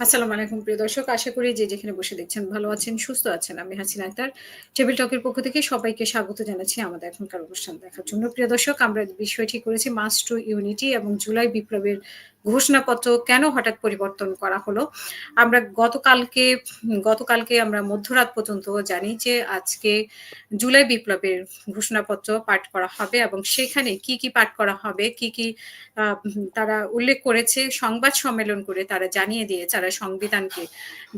আসসালামু আলাইকুম, প্রিয় দর্শক। আশা করি যে যেখানে বসে দেখছেন, ভালো আছেন, সুস্থ আছেন। আমি হাসিনা আক্তার। টেবিল টকের পক্ষ থেকে সবাইকে স্বাগত জানাচ্ছি আমাদের এখনকার অনুষ্ঠান দেখার জন্য। প্রিয় দর্শক, আমরা বিষয়টি করেছি মাস টু ইউনিটি এবং জুলাই বিপ্লবের ঘোষণাপত্র কেন হঠাৎ পরিবর্তন করা হলো? আমরা গতকালকে গতকালকে আমরা মধ্যরাত পর্যন্ত জানি যে আজকে জুলাই বিপ্লবের ঘোষণাপত্র পাঠ করা হবে এবং সেখানে কি কি পাঠ করা হবে, কি কি তারা উল্লেখ করেছে, সংবাদ সম্মেলন করে তারা জানিয়ে দিয়ে তারা সংবিধানকে,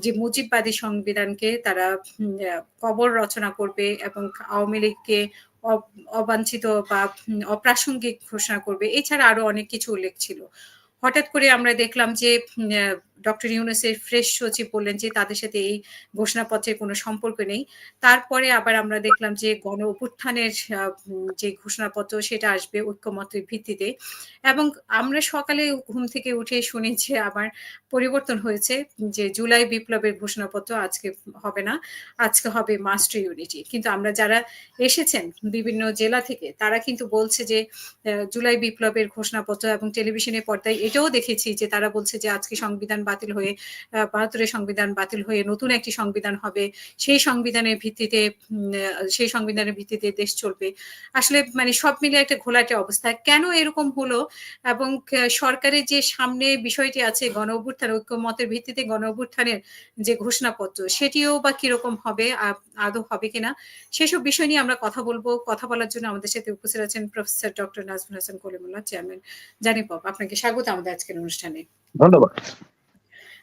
যে মুজিববাদী সংবিধানকে তারা কবর রচনা করবে এবং আওয়ামী লীগকে অবাঞ্ছিত বা অপ্রাসঙ্গিক ঘোষণা করবে। এছাড়া আরও অনেক কিছু উল্লেখ ছিল। হঠাৎ করে আমরা দেখলাম যে ডক্টর ইউনুসের ফ্রেশ সচিব বললেন যে, তাদের সাথে এই ঘোষণাপত্রের কোনো সম্পর্ক নেই। তারপরে আবার আমরা দেখলাম যে, গণ অভ্যুত্থানের যে ঘোষণাপত্র, সেটা আসবে ঐক্যমতের ভিত্তিতে। এবং আমরা সকালে ঘুম থেকে উঠে শুনি যে, আবার পরিবর্তন হয়েছে, যে জুলাই বিপ্লবের ঘোষণাপত্র আজকে হবে না, আজকে হবে মাস্টার ইউনিটি। কিন্তু আমরা যারা এসেছেন বিভিন্ন জেলা থেকে, তারা কিন্তু বলছে যে জুলাই বিপ্লবের ঘোষণাপত্র এবং টেলিভিশনের পর্দায় এটাও দেখেছি যে তারা বলছে যে আজকে সংবিধান বাতিল হয়ে বাহাত্তরের সংবিধান বাতিল হয়ে নতুন একটি সংবিধান হবে। সেই সংবিধানের ভিত্তিতে সেই সংবিধানের ভিত্তিতে দেশ চলবে। আসলে মানে সব মিলে একটা ঘোলাটে অবস্থা। কেন এরকম হলো? এবং সরকারের যে সামনে বিষয়টি আছে, গণ অভ্যুত্থান, ঐক্যমতের ভিত্তিতে গণ অভ্যুত্থানের যে ঘোষণাপত্র, সেটিও বা কীরকম হবে আদৌ হবে কিনা? সেসব বিষয় নিয়ে আমরা কথা বলব। কথা বলার জন্য আমাদের সাথে উপস্থিত আছেন professor doctor Nazmul Hasan Kalimullah chairman. জানি পপ আপনাকে স্বাগত। আমাদের আজকের অনুষ্ঠানে। ধন্যবাদ।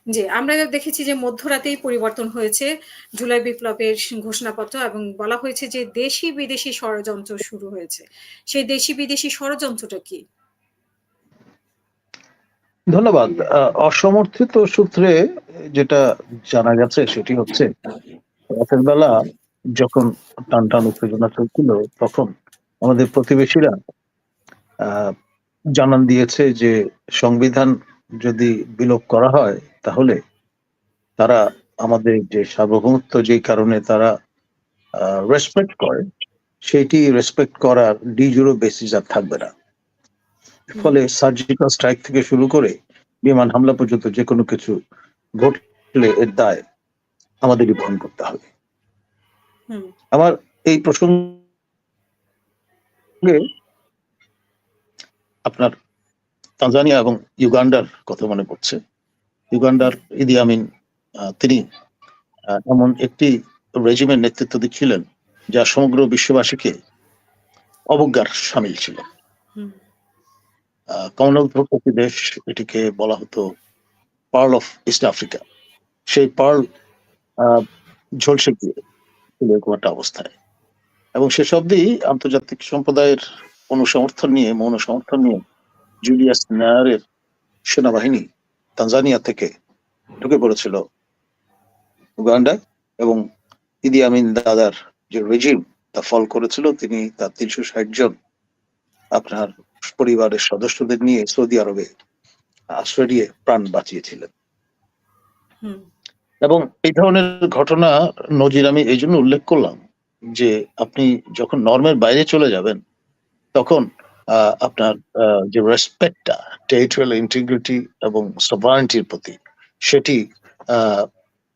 জি আমরা দেখেছি যে মধ্যরাতেই পরিবর্তন হয়েছে। জুলাই বিপ্লবের ঘোষণাপত্র এবং বলা হয়েছে যে দেশি বিদেশি ষড়যন্ত্র শুরু হয়েছে। সেই দেশি বিদেশি ষড়যন্ত্রটা কি? ধন্যবাদ। অসমর্থিত সূত্রে যেটা জানা গেছে সেটি হচ্ছে রাতের বেলা যখন টান টান উত্তেজনা চলছিল তখন আমাদের প্রতিবেশীরা জানান দিয়েছে যে সংবিধান যদি বিলোপ করা হয় তাহলে তারা আমাদের যে সার্বভৌমত্ব যে কারণে তারা রেসপেক্ট করে সেটি রেসপেক্ট করার ডিজুরো বেসিস আর থাকবে না। ফলে সার্জিক্যাল স্ট্রাইক থেকে শুরু করে বিমান হামলা পর্যন্ত যে কোনো কিছু ঘটলে এর দায় আমাদেরই বহন করতে হবে। আমার এই প্রসঙ্গে আপনার তানজানিয়া এবং ইউগান্ডার কথা মনে পড়ছে। ইউগান্ডার ইদি আমিন তিনি এমন একটি রেজিমের নেতৃত্ব দিচ্ছিলেন যা সমগ্র বিশ্ববাসীকে অবজ্ঞার সামিল ছিল। কমনওয়েলথ একটি দেশ এটিকে বলা হতো পার্ল অফ ইস্ট আফ্রিকা সেই পার্ল ঝলসে গিয়ে একটা অবস্থায়। এবং সেসব দিয়েই আন্তর্জাতিক সম্প্রদায়ের অনুসমর্থন নিয়ে মৌন সমর্থন নিয়ে জুলিয়াস নায়ারের সেনাবাহিনী তানজানিয়া থেকে ঢুকে পড়েছিল উগান্ডায় এবং ইদি আমিন দাদার যে রেজিম তা ফল করেছিল। তিনি তার তিনশো ষাট জন আপনার পরিবারের সদস্যদের নিয়ে সৌদি আরবে আশ্রয় দিয়ে প্রাণ বাঁচিয়েছিলেন। এবং এই ধরনের ঘটনা নজির আমি এই জন্য উল্লেখ করলাম যে আপনি যখন নর্মের বাইরে চলে যাবেন তখন আপনার যে রেসপেক্টটা টেরিটোরিয়াল ইন্টিগ্রিটি এবং সভারেন্টির প্রতি সেটি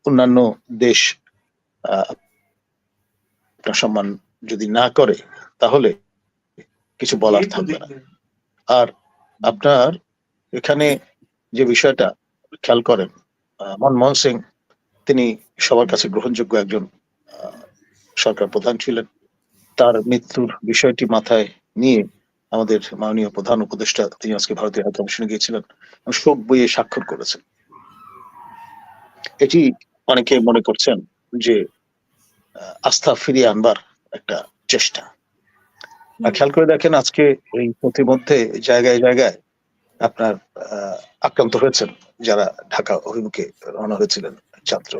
অন্যান্য দেশ সম্মান যদি না করে তাহলে কিছু বলার থাকবে না। আর আপনার এখানে যে বিষয়টা খেয়াল করেন মনমোহন সিং তিনি সবার কাছে গ্রহণযোগ্য একজন সরকার প্রধান ছিলেন। তার মৃত্যুর বিষয়টি মাথায় নিয়ে আমাদের মাননীয় প্রধান উপদেষ্টা তিনি আজকে ভারতীয় হাই কমিশনে গিয়েছিলেন শোক বইয়ে স্বাক্ষর করেছেন। এটি অনেকে মনে করছেন যে আস্থা ফিরিয়ে আনবার একটা চেষ্টা। আর খেয়াল করে দেখেন আজকে এই প্রতিমধ্যে জায়গায় জায়গায় আপনার আক্রান্ত হয়েছেন যারা ঢাকা অভিমুখে রওনা হয়েছিলেন ছাত্র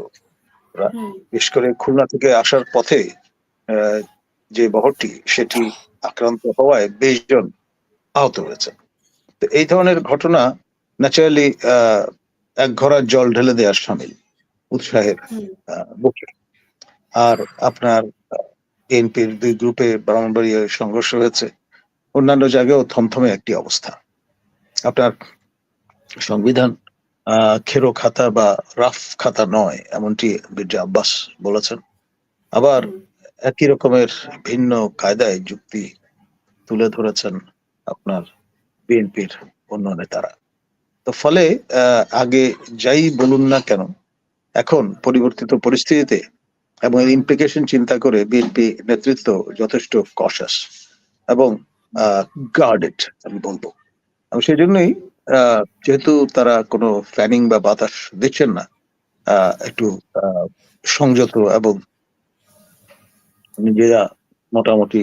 বিশেষ করে খুলনা থেকে আসার পথে যে বহরটি সেটি আক্রান্ত হওয়ায় বিশ জন আহত হয়েছে তো এই ধরনের ঘটনা ন্যাচারালি এক ঘোড়ার জল ঢেলে দেওয়ার সামিল উৎসাহের বুকে। আর আপনার বিএনপির দুই গ্রুপে ব্রাহ্মণবাড়িয়ায় সংঘর্ষ হয়েছে। অন্যান্য জায়গায়ও থমথমে একটি অবস্থা। আপনার সংবিধান আহ, খেরো খাতা বা রাফ খাতা নয় এমনটি মির্জা আব্বাস বলেছেন। আবার একই রকমের ভিন্ন কায়দায় যুক্তি তুলে ধরেছেন আপনার বিএনপির অন্য নেতারা। তো ফলে আগে যাই বলুন না কেন, এখন পরিবর্তিত পরিস্থিতিতে এবং এর ইমপ্লিকেশন চিন্তা করে বিএনপি নেতৃত্ব যথেষ্ট কশাস এবং গার্ডেড আমি বলব। এবং সেই জন্যই যেহেতু তারা কোনো ফ্যানিং বা বাতাস দিচ্ছেন না একটু সংযত এবং নিজেরা মোটামুটি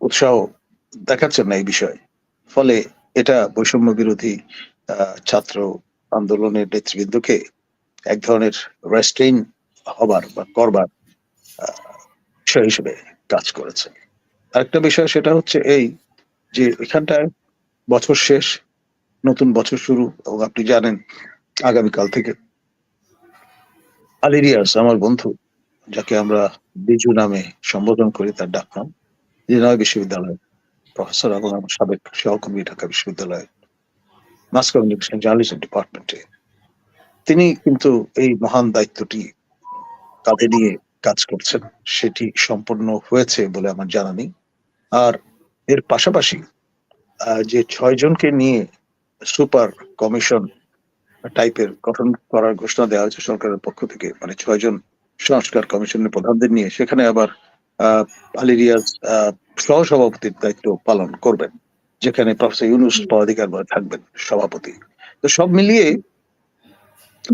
উৎসাহ দেখাচ্ছেন না এই বিষয়ে। ফলে এটা বৈষম্য বিরোধী ছাত্র আন্দোলনের নেতৃবৃন্দকে এক ধরনের রেস্ট্রেইন হবার বা করবার বিষয় হিসেবে কাজ করেছে। আরেকটা বিষয় সেটা হচ্ছে এই যে এখানটায় বছর শেষ, নতুন বছর শুরু এবং আপনি জানেন, আগামীকাল থেকে আলিরিয়াস, আমার বন্ধু যাকে আমরা বিজু নামে সম্বোধন করি, তার ডাক নাম নয় বিশ্ববিদ্যালয়ের প্রফেসর এবং আমার সাবেক সহকর্মী ঢাকা বিশ্ববিদ্যালয়ের মাস কমিউনিকেশন জার্নালিজম ডিপার্টমেন্টে তিনি কিন্তু এই মহান দায়িত্বটি কাঁধে নিয়ে কাজ করছেন। সেটি সম্পন্ন হয়েছে বলে আমার জানা নেই। আর এর পাশাপাশি যে ছয় জনকে নিয়ে সুপার কমিশন টাইপের গঠন করার ঘোষণা দেওয়া হয়েছে সরকারের পক্ষ থেকে মানে ছয়জন সংস্কার কমিশনের প্রধানদের নিয়ে, সেখানে আবার আলী রিয়াজ সহসভাপতির দায়িত্ব পালন করবেন, যেখানে প্রফেসর ইউনুস পদাধিকার থাকবেন সভাপতি। তো সব মিলিয়ে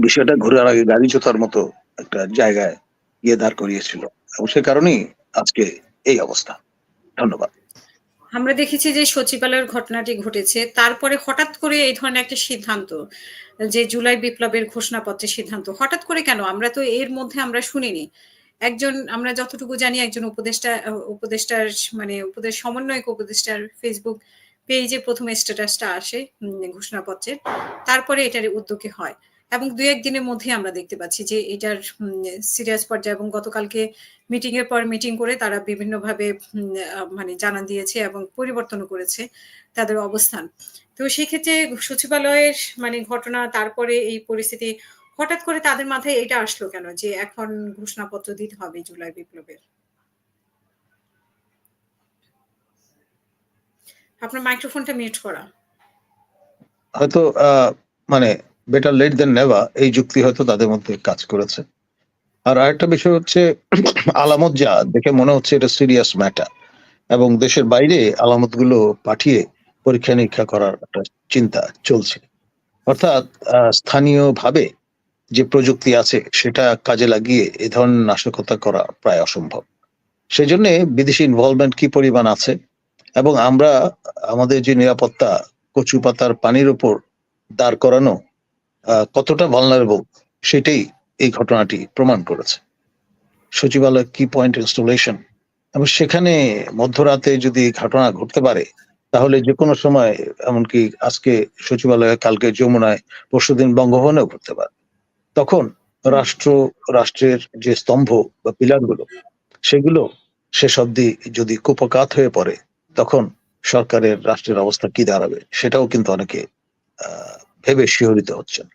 বিষয়টা ঘোরার আগে গাড়ি জোতার মতো একটা জায়গায় গিয়ে দাঁড় করিয়েছিল। এবং সে কারণেই আজকে এই অবস্থা। ধন্যবাদ। আমরা দেখেছি যে সচিবালয়ের ঘটনাটি ঘটেছে। তারপরে হঠাৎ করে এই ধরনের একটা সিদ্ধান্ত, যে জুলাই বিপ্লবের ঘোষণাপত্রের সিদ্ধান্ত, হঠাৎ করে কেন? আমরা তো এর মধ্যে আমরা শুনিনি। একজন, আমরা যতটুকু জানি, একজন উপদেষ্টা, উপদেষ্টার মানে উপদেশ, সমন্বয়ক উপদেষ্টার ফেসবুক পেজে প্রথম স্ট্যাটাসটা আসে ঘোষণাপত্রের। তারপরে এটার উদ্যোগে হয়। এবং দুই একদিনের মধ্যে আমরা দেখতে পাচ্ছি যে এটার সিরিয়াস পর্যায়ে এবং গতকালকে মিটিং এর পর মিটিং করে তারা বিভিন্নভাবে মানে জানান দিয়েছে এবং পরিবর্তনও করেছে তাদের অবস্থান। তো সেক্ষেত্রে সচিবালয়ের মানে ঘটনা তারপরে এই পরিস্থিতি হঠাৎ করে তাদের মাথায় এটা আসলো কেন যে এখন ঘোষণাপত্র দিতে হবে জুলাই বিপ্লবের? আপনার মাইক্রোফোনটা মিউট করা। হয়তো মানে বেটার লেট দেন নেভা এই যুক্তি হয়তো তাদের মধ্যে কাজ করেছে। আর আরেকটা বিষয় হচ্ছে, আলামত যা, দেখে মনে হচ্ছে এটা সিরিয়াস ম্যাটার এবং দেশের বাইরে আলামতগুলো পাঠিয়ে পরীক্ষা নিরীক্ষা করার একটা চিন্তা চলছে। অর্থাৎ স্থানীয় ভাবে যে প্রযুক্তি আছে, সেটা কাজে লাগিয়ে এ ধরনের নাশকতা করা প্রায় অসম্ভব। সেই জন্য বিদেশি ইনভলভমেন্ট কি পরিমাণ আছে? এবং আমরা, আমাদের যে নিরাপত্তা কচু পাতার পানির উপর দাঁড় করানো কতটা ভালনারেবল সেটাই এই ঘটনাটি প্রমাণ করেছে। সচিবালয় কি পয়েন্ট ইনস্টলেশন এবং সেখানে মধ্যরাতে যদি ঘটনা ঘটতে পারে তাহলে যে কোনো সময় এমনকি আজকে সচিবালয়ে কালকে যমুনায় পরশুদিন বঙ্গভবনেও ঘটতে পারে। তখন রাষ্ট্র রাষ্ট্রের যে স্তম্ভ বা পিলারগুলো সেগুলো শেষ অব্দি যদি কুপকাত হয়ে পড়ে তখন সরকারের রাষ্ট্রের অবস্থা কি দাঁড়াবে সেটাও কিন্তু অনেকে আহ, ভেবে শিহরিত হচ্ছেন।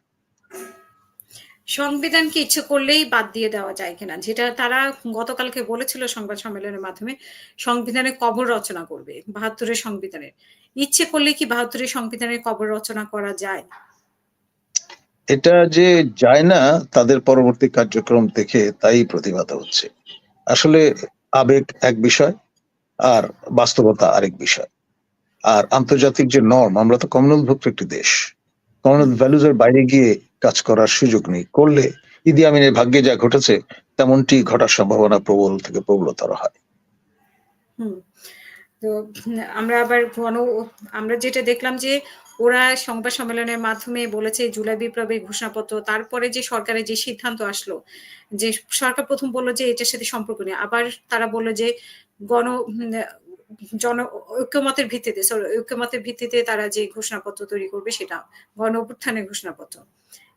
সংবিধানকে ইচ্ছে করলেই বাদ দিয়ে দেওয়া যায় কিনা? যেটা তারা গতকালকে বলেছিল সংবাদ সম্মেলনের মাধ্যমে সংবিধানের কবর রচনা করবে বাহাত্তরের সংবিধানের। ইচ্ছে করলে কি বাহাত্তরের সংবিধানের কবর রচনা করা যায়? এটা যে যায় না তাদের পরবর্তী কার্যক্রম দেখে তাই প্রতিবাদ হচ্ছে। আসলে আবেগ এক বিষয় আর বাস্তবতা আরেক বিষয়। আর আন্তর্জাতিক যে নর্ম আমরা তো কমনওয়েলথভুক্ত একটি দেশ। কমনওয়েলথ ভ্যালুজ এর বাইরে গিয়ে কাজ করার সুযোগ নেই। করলে ইদি আমিনের ভাগ্যে যা ঘটেছে, তেমনটি ঘটার সম্ভাবনা প্রবল থেকে প্রবলতর হয়। তো, আমরা আবার গণ, আমরা যেটা দেখলাম যে ওরা সংবাদ সম্মেলনের মাধ্যমে বলেছে জুলাই বিপ্লবের ঘোষণাপত্র, তারপরে যে সরকারের যে সিদ্ধান্ত আসলো, যে সরকার প্রথম বলল যে এটার সাথে সম্পর্ক নেই, আবার তারা বলল যে গণ জন ঐক্যমতের ভিত্তিতে sorry, ঐক্যমতের ভিত্তিতে তারা যে ঘোষণাপত্র তৈরি করবে সেটা গণ অভ্যুত্থানের ঘোষণাপত্র।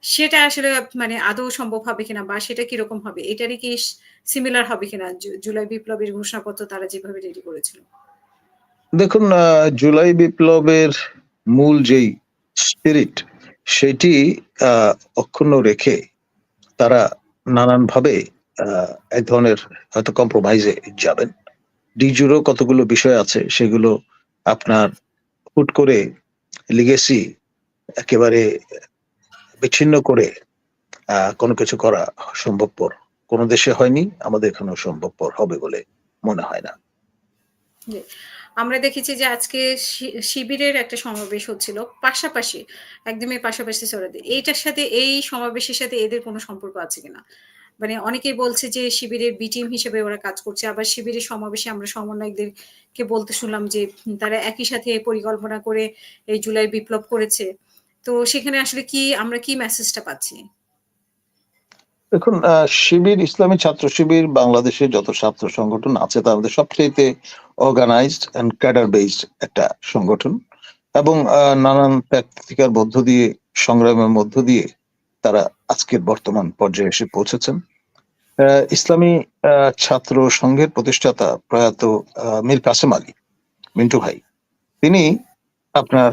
সেটা আসলে মানে আদৌ সম্ভব হবে কিনা বা সেটা কীরকম হবে এটারই কি সিমিলার হবে কিনা? জুলাই বিপ্লবের ঘোষণাপত্র তারা যেভাবে রেডি করেছিল। দেখুন জুলাই বিপ্লবের মূল যেই স্পিরিট সেটি অক্ষুণ্ণ রেখে তারা নানানভাবে এক ধরনের হয়তো কম্প্রোমাইজে যাবেন। ডিজুরও কতগুলো বিষয় আছে সেগুলো আপনার হুট করে লিগেসি একেবারে বিচ্ছিন্ন করে কোনো কিছু করা সম্ভবপর। কোনো দেশে হয়নি, আমাদের এখানেও সম্ভবপর হবে বলে মনে হয় না। আমরা দেখেছি যে আজকে শিবিরের একটা সমাবেশ হচ্ছিল, পাশাপাশি, একদমই পাশাপাশি সরাতে এইটার সাথে, এই সমাবেশের সাথে এদের কোনো সম্পর্ক আছে কিনা? মানে অনেকেই বলছে যে শিবিরের বি টিম হিসেবে ওরা কাজ করছে। আবার শিবিরের সমাবেশে আমরা সমন্বয়কদেরকে বলতে শুনলাম যে তারা একই সাথে পরিকল্পনা করে এই জুলাই বিপ্লব করেছে। তো সেখানে আসলে কি, আমরা কি মেসেজটা পাচ্ছি? দেখুন শিবির, ইসলামী ছাত্র শিবির বাংলাদেশে যত ছাত্র সংগঠন আছে তার মধ্যে সবচেয়ে অর্গানাইজড অ্যান্ড ক্যাডার বেসড একটা সংগঠন এবং নানান ত্যাগতিকার মধ্য দিয়ে, সংগ্রামের মধ্য দিয়ে তারা আজকের বর্তমান পর্যায়ে এসে পৌঁছেছেন। ইসলামী ছাত্র সংঘের প্রতিষ্ঠাতা প্রয়াত মীর কাসেম আলী, মিন্টু ভাই। তিনি আপনার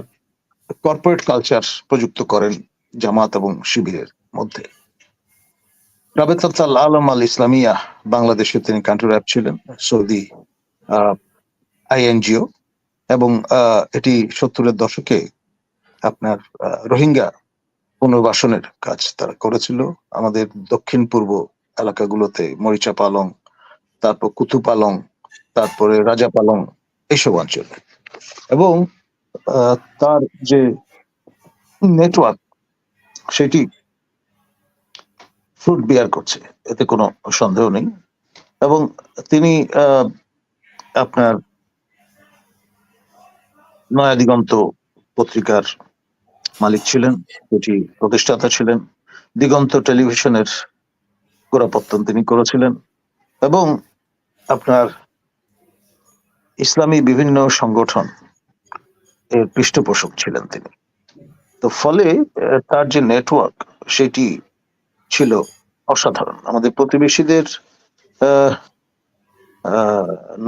কর্পোরেট কালচার প্রযুক্ত করেন জামাত এবং শিবিরের মধ্যে। রাবেতাল আলম আল ইসলামিয়া বাংলাদেশে তিনি কান্ট্রি র্যাপ ছিলেন, সৌদি আইএনজিও এবং এটি সত্তরের দশকে আপনার রোহিঙ্গা পুনর্বাসনের কাজ তারা করেছিল। আমাদের দক্ষিণ পূর্ব এলাকাগুলোতে, মরিচা পালং, তারপর কুতু পালং, তারপরে রাজা পালং, এইসব অঞ্চলে। এবং তার যে নেটওয়ার্ক সেটি ফ্রুট বিয়ার করছে, এতে কোনো সন্দেহ নেই। এবং তিনি আপনার নয়া দিগন্ত পত্রিকার মালিক ছিলেন এটি প্রতিষ্ঠাতা ছিলেন। দিগন্ত টেলিভিশনের গোড়াপত্তন তিনি করেছিলেন। এবং আপনার ইসলামী বিভিন্ন সংগঠন এর পৃষ্ঠপোষক ছিলেন তিনি। তো ফলে তার যে নেটওয়ার্ক সেটি ছিল অসাধারণ। আমাদের প্রতিবেশীদের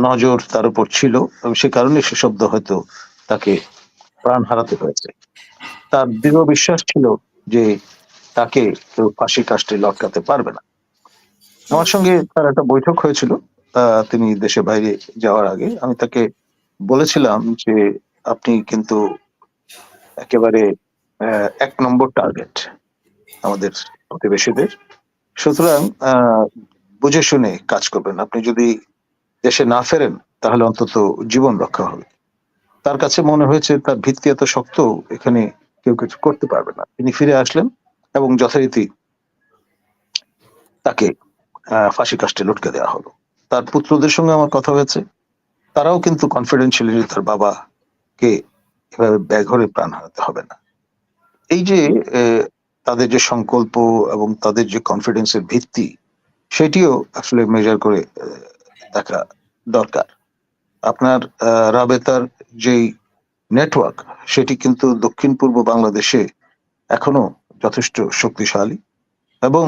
নজর তার উপর ছিল, এবং সে কারণে সে শব্দ হয়তো তাকে প্রাণ হারাতে হয়েছে। তার দৃঢ় বিশ্বাস ছিল যে তাকে কেউ ফাঁসি কাস্টে লটকাতে পারবে না। আমার সঙ্গে তার একটা বৈঠক হয়েছিল। তিনি দেশে বাইরে যাওয়ার আগে। আমি তাকে বলেছিলাম যে, আপনি কিন্তু একেবারে এক নম্বর টার্গেট আমাদের প্রতিবেশীদের। সুতরাং বুঝে শুনে কাজ করবেন। আপনি যদি দেশে না ফেরেন, তাহলে অন্তত জীবন রক্ষা হবে। তার কাছে মনে হয়েছে, তার ভিত্তি এত শক্ত, এখানে কেউ কিছু করতে পারবে না। তিনি ফিরে আসলেন এবং যথারীতি তাকে ফাঁসি কাস্টে লটকে দেওয়া হলো। তার পুত্রদের সঙ্গে আমার কথা হয়েছে। তারাও কিন্তু যে তার বাবাকে এভাবে ব্যাঘরে প্রাণ হারাতে হবে না। এই যে তাদের যে সংকল্প এবং তাদের যে কনফিডেন্সের ভিত্তি, সেটিও আসলে মেজার করে দেখা দরকার। আপনার রাবেতার যেই নেটওয়ার্ক সেটি কিন্তু দক্ষিণ পূর্ব বাংলাদেশে এখনও যথেষ্ট শক্তিশালী। এবং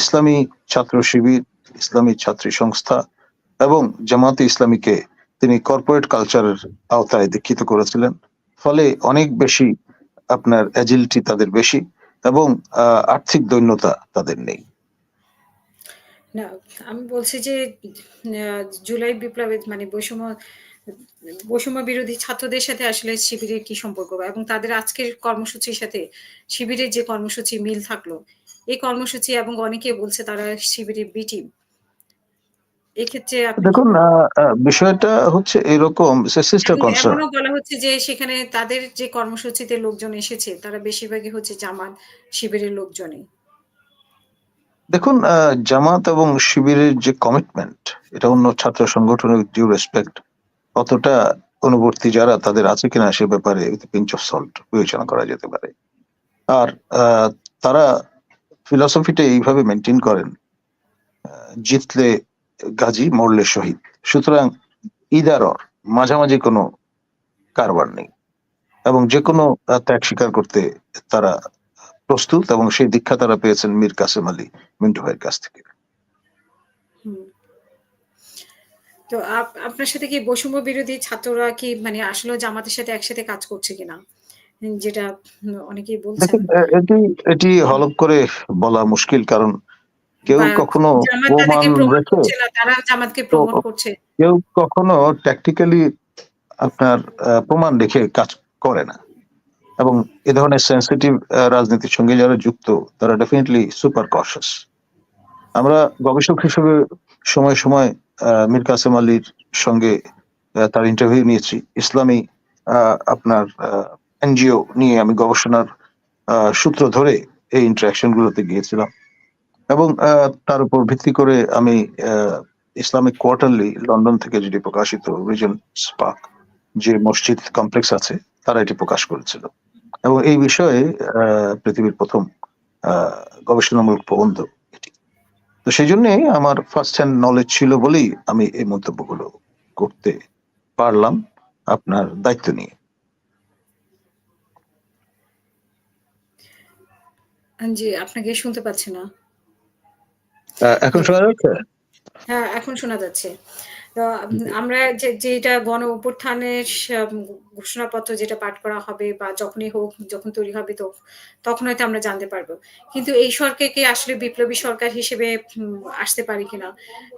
ইসলামী ছাত্র শিবির, ইসলামী ছাত্রী সংস্থা এবং জামাতে ইসলামীকে তিনি কর্পোরেট কালচারের আওতায় দীক্ষিত করেছিলেন। ফলে অনেক বেশি আপনার অ্যাজিলিটি তাদের বেশি এবং আর্থিক দৈন্যতা তাদের নেই। না, আমি বলছি যে জুলাই বিপ্লবে মানে বৈষম্য বৈষম্য বিরোধী ছাত্রদের সাথে আসলে শিবিরের কি সম্পর্ক এবং তাদের আজকের কর্মসূচির সাথে শিবিরের যে কর্মসূচি মিল থাকল এই কর্মসূচি এবং অনেকে বলছে তারা শিবিরের বি টিম এক্ষেত্রে দেখুন বিষয়টা হচ্ছে এরকম সিস্টার কনসার্ন এমনও বলা হচ্ছে যে সেখানে তাদের যে কর্মসূচিতে লোকজন এসেছে তারা বেশিরভাগই হচ্ছে জামাত শিবিরের লোকজনই। দেখুন জামাত এবং শিবিরের যে কমিটমেন্ট এটা অন্য ছাত্র সংগঠনের ডিউ রেসপেক্ট অতটা অনুবর্তী যারা তাদের আছে কিনা সে ব্যাপারে পিঞ্চ অফ সল্ট বিবেচনা করা যেতে পারে। আর তারা ফিলসফিটা এইভাবে মেনটেন করেন জিতলে গাজী, মরলে শহীদ। সুতরাং ইদার মাঝামাঝি কোনো কারবার নেই। এবং যে কোনো ত্যাগ স্বীকার করতে তারা প্রস্তুত এবং সেই দীক্ষা তারা পেয়েছেন মীর কাসেম আলী মিন্টু ভাইয়ের কাছ থেকে। তো আপ- আপনার সাথে কি বৈষম্য বিরোধী ছাত্ররা কি মানে আসলে জামাতের সাথে একসাথে কাজ করছে কিনা? যেটা অনেকেই বলছেন। এটি এটি হলফ করে বলা মুশকিল কারণ কেউ কখনো তারা জামাতকে প্রমোট করছে। কেউ কখনো ট্যাকটিক্যালি আপনার প্রমাণ রেখে কাজ করে না। এবং এ ধরনের সেন্সিটিভ রাজনীতির সঙ্গে যারা যুক্ত তারা ডেফিনিটলি সুপার কশাস। আমরা গবেষক হিসেবে সময়ে, সময়ে মীর কাসেম আলীর সঙ্গে তার ইন্টারভিউ নিয়েছি। ইসলামী আপনার এনজিও নিয়ে আমি গবেষণার সূত্র ধরে এই ইন্টারাকশন গুলোতে গিয়েছিলাম। এবং তার উপর ভিত্তি করে আমি ইসলামিক কোয়ার্টারলি লন্ডন থেকে যেটি প্রকাশিত রিজন স্পার্ক যে মসজিদ কমপ্লেক্স আছে, তারা এটি প্রকাশ করেছিল। এবং এই বিষয়ে পৃথিবীর ১ম আ গবেষণামূলক প্রবন্ধ এটি। তো সেজন্যই আমার ফার্স্ট হ্যান্ড নলেজ ছিল বলেই আমি এই মন্তব্যগুলো করতে পারলাম আপনার দায়িত্ব নিয়ে। জি, আপনাকে শুনতে পাচ্ছি না। এখন শোনা যাচ্ছে? হ্যাঁ, এখন শোনা যাচ্ছে। তো আমরা যে যেটা গণ অভ্যুত্থানের ঘোষণাপত্র যেটা পাঠ করা হবে বা যখনই হোক, যখন তৈরি হবে তো তখন হয়তো আমরা জানতে পারব। কিন্তু এই সরকারকে আসলে বিপ্লবী সরকার হিসেবে আসতে পারে কিনা?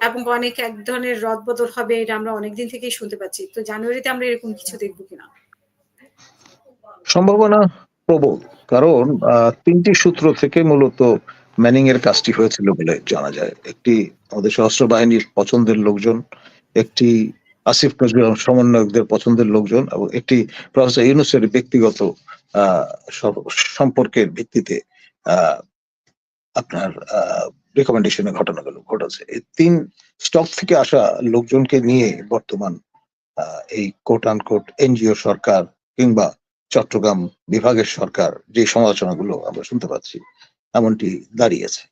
এবং অনেক এক ধরনের রদবদল হবে এটা আমরা অনেকদিন থেকেই শুনতে পাচ্ছি। তো জানুয়ারিতে আমরা এরকম কিছু দেখব কিনা? সম্ভাবনা প্রবল। কারণ ৩ সূত্র থেকে মূলত ম্যানিং এর কাজটি হয়েছিল বলে জানা যায়। একটি আমাদের সশস্ত্র বাহিনীর পছন্দের লোকজন, একটি আসিফ নজরুল সমন্বয়কদের পছন্দের লোকজন এবং একটি প্রফেসর ইউনূসের ব্যক্তিগত সম্পর্কের ভিত্তিতে আপনার আ রিকমেন্ডেশন এর ঘটনাগুলো ঘটেছে। এই ৩ স্টক থেকে আসা লোকজনকে নিয়ে বর্তমান এই কোট আনকোট এনজিও সরকার কিংবা চট্টগ্রাম বিভাগের সরকার যে সমালোচনাগুলো আমরা শুনতে পাচ্ছি এমনটি দাঁড়িয়েছে।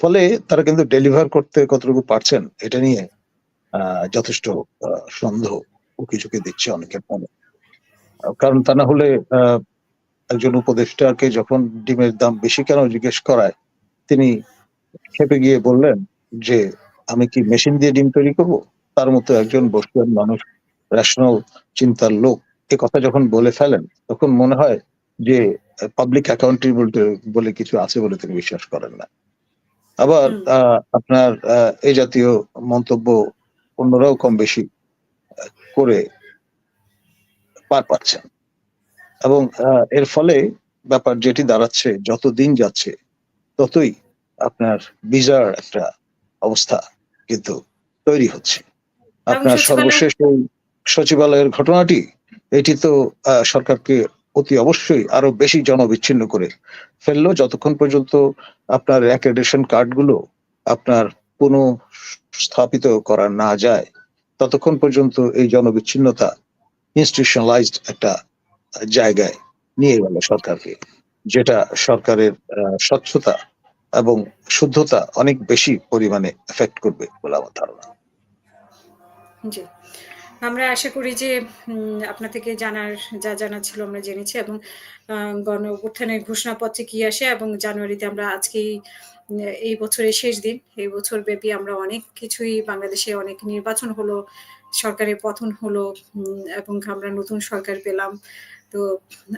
ফলে তারা কিন্তু ডেলিভার করতে কতটুকু পারছেন এটা নিয়ে যথেষ্ট সন্দেহ উকি-ঝুঁকি দিচ্ছে অনেকের মনে। কারণ তা না হলে একজন উপদেষ্টাকে যখন ডিমের দাম বেশি কেন জিজ্ঞেস করায়, তিনি ক্ষেপে গিয়ে বললেন যে, "আমি কি মেশিন দিয়ে ডিম তৈরি করব?" তার মতো একজন বর্ষীয়ান মানুষ, রেশনাল চিন্তার লোক এ কথা যখন বলে ফেলেন, তখন মনে হয় যে পাবলিক অ্যাকাউন্টেবিলিটি বলে কিছু আছে বলে তিনি বিশ্বাস করেন না। আবার। আপনার এই জাতীয় মন্তব্য অন্যরাও কম বেশি করে পার পাচ্ছেন। এবং এর ফলে ব্যাপার যেটি দাঁড়াচ্ছে যত দিন যাচ্ছে ততই আপনার বিজার একটা অবস্থা কিন্তু তৈরি হচ্ছে। আপনার সর্বশেষ ওই সচিবালয়ের ঘটনাটি এটি তো সরকারকে অতি অবশ্যই আরও বেশি জনবিচ্ছিন্ন করে ফেলল যতক্ষণ পর্যন্ত আপনার অ্যাক্রেডিটেশন কার্ডগুলো আপনার পুনঃ স্থাপিত করা না যায়, ততক্ষণ পর্যন্ত এই জনবিচ্ছিন্নতা ইনস্টিটিউশনালাইজড একটা জায়গায় নিয়ে গেল সরকারকে। যেটা সরকারের স্বচ্ছতা এবং শুদ্ধতা অনেক বেশি পরিমাণে এফেক্ট করবে বলে আমার ধারণা। জি। আমরা আশা করি যে উম আপনার থেকে জানার যা জানার ছিল আমরা জেনেছি এবং গণ অভ্যুত্থানের ঘোষণাপত্রে কি আসে এবং জানুয়ারিতে আমরা আজকেই এই বছরের শেষ দিন। এই বছর ব্যাপী আমরা অনেক কিছুই বাংলাদেশে অনেক নির্বাচন হলো, সরকারের পতন হলো এবং আমরা নতুন সরকার পেলাম। তো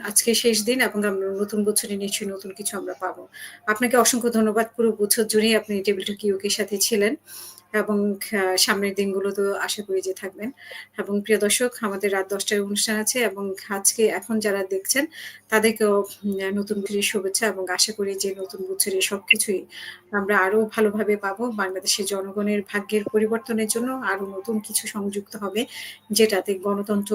আজকে শেষ দিন এবং আমরা নতুন বছরে নিশ্চয়ই নতুন কিছু আমরা পাবো। আপনাকে অসংখ্য ধন্যবাদ। পুরো বছর জুড়েই আপনি টেবিল টক ইউকের সাথে ছিলেন এবং সামনের দিনগুলোতেও আশা করি যে থাকবেন। এবং প্রিয় দর্শক আমাদের রাত ১০ টায় অনুষ্ঠান আছে এবং আজকে এখন যারা দেখছেন তাদেরকেও নতুন বছরের শুভেচ্ছা এবং আশা করি যে নতুন বছরে সবকিছুই আমরা আরও ভালোভাবে পাবো। বাংলাদেশের জনগণের ভাগ্যের পরিবর্তনের জন্য আরও নতুন কিছু সংযুক্ত হবে। যেটাতে গণতন্ত্র,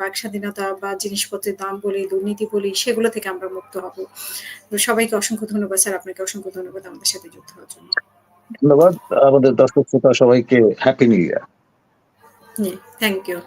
বাক স্বাধীনতা বা জিনিসপত্রের দাম বলি, দুর্নীতি বলি সেগুলো থেকে আমরা মুক্ত হব। সবাইকে অসংখ্য ধন্যবাদ স্যার। আপনাকে অসংখ্য ধন্যবাদ আমাদের সাথে যুক্ত হওয়ার জন্য। ধন্যবাদ। আমাদের দর্শক শ্রোতা সবাইকে happy new year. Thank you.